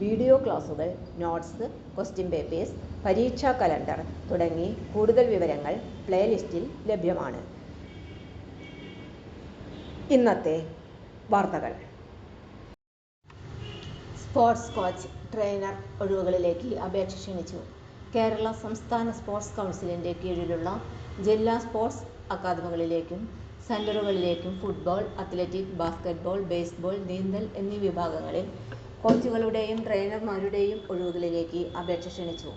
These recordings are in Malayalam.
വീഡിയോ ക്ലാസുകൾ നോട്ട്സ് ക്വസ്റ്റ്യൻ പേപ്പേഴ്സ് പരീക്ഷാ കലണ്ടർ തുടങ്ങി കൂടുതൽ വിവരങ്ങൾ പ്ലേലിസ്റ്റിൽ ലഭ്യമാണ്. ഇന്നത്തെ വാർത്തകൾ. സ്പോർട്സ് കോച്ച് ട്രെയിനർ ഒഴിവുകളിലേക്ക് അപേക്ഷ ക്ഷണിച്ചു. കേരള സംസ്ഥാന സ്പോർട്സ് കൗൺസിലിന്റെ കീഴിലുള്ള ജില്ലാ സ്പോർട്സ് അക്കാദമികളിലേക്കും സെന്ററുകളിലേക്കും ഫുട്ബോൾ അത്ലറ്റിക് ബാസ്കറ്റ്ബോൾ ബേസ്ബോൾ നീന്തൽ എന്നീ വിഭാഗങ്ങളിൽ കോച്ചുകളുടെയും ട്രെയിനർമാരുടെയും ഒഴിവുകളിലേക്ക് അപേക്ഷ ക്ഷണിച്ചു.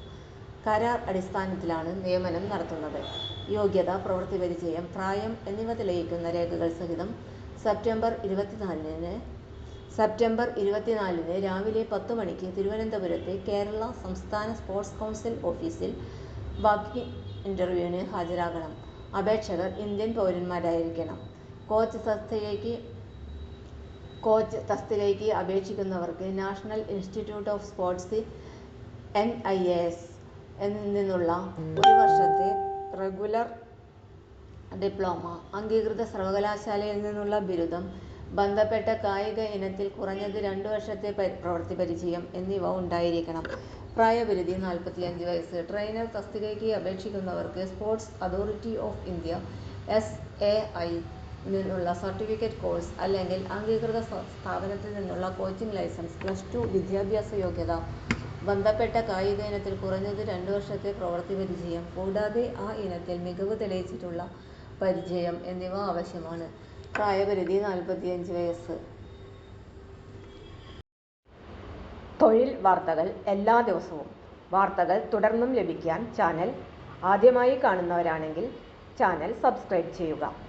കരാർ അടിസ്ഥാനത്തിലാണ് നിയമനം നടത്തുന്നത്. യോഗ്യത പ്രവൃത്തി പരിചയം പ്രായം എന്നിവ തെളിയിക്കുന്ന രേഖകൾ സഹിതം സെപ്റ്റംബർ ഇരുപത്തിനാലിന് സെപ്റ്റംബർ ഇരുപത്തിനാലിന് രാവിലെ പത്ത് മണിക്ക് തിരുവനന്തപുരത്തെ കേരള സംസ്ഥാന സ്പോർട്സ് കൗൺസിൽ ഓഫീസിൽ വാക്ക് ഇന്റർവ്യൂവിന് ഹാജരാകണം. അപേക്ഷകർ ഇന്ത്യൻ പൗരന്മാരായിരിക്കണം. കോച്ച് തസ്തികയ്ക്ക് കോച്ച് തസ്തികയ്ക്ക് അപേക്ഷിക്കുന്നവർക്ക് national institute of sports N I A S നിന്നുള്ള ഒരു വർഷത്തെ റെഗുലർ ഡിപ്ലോമ അംഗീകൃത സർവകലാശാലയിൽ നിന്നുള്ള ബിരുദം ബന്ധപ്പെട്ട കായിക ഇനത്തിൽ കുറഞ്ഞത് രണ്ട് വർഷത്തെ പ്രവൃത്തി പരിചയം എന്നിവ ഉണ്ടായിരിക്കണം. പ്രായപരിധി നാൽപ്പത്തിയഞ്ച് വയസ്സ്. ട്രെയിനർ തസ്തികയ്ക്ക് അപേക്ഷിക്കുന്നവർക്ക് sports authority of India S A I നിന്നുള്ള സർട്ടിഫിക്കറ്റ് കോഴ്സ് അല്ലെങ്കിൽ അംഗീകൃത സ്ഥാപനത്തിൽ നിന്നുള്ള കോച്ചിംഗ് ലൈസൻസ് പ്ലസ് ടു വിദ്യാഭ്യാസ യോഗ്യത ബന്ധപ്പെട്ട കായിക ഇനത്തിൽ കുറഞ്ഞത് രണ്ട് വർഷത്തെ പ്രവൃത്തി പരിചയം കൂടാതെ ആ ഇനത്തിൽ മികവ് തെളിയിച്ചിട്ടുള്ള പരിചയം എന്നിവ ആവശ്യമാണ്. പ്രായപരിധി നാൽപ്പത്തിയഞ്ച് വയസ്സ്. തൊഴിൽ വാർത്തകൾ എല്ലാ ദിവസവും. വാർത്തകൾ തുടർന്നും ലഭിക്കാൻ ചാനൽ ആദ്യമായി കാണുന്നവരാണെങ്കിൽ ചാനൽ സബ്സ്ക്രൈബ് ചെയ്യുക.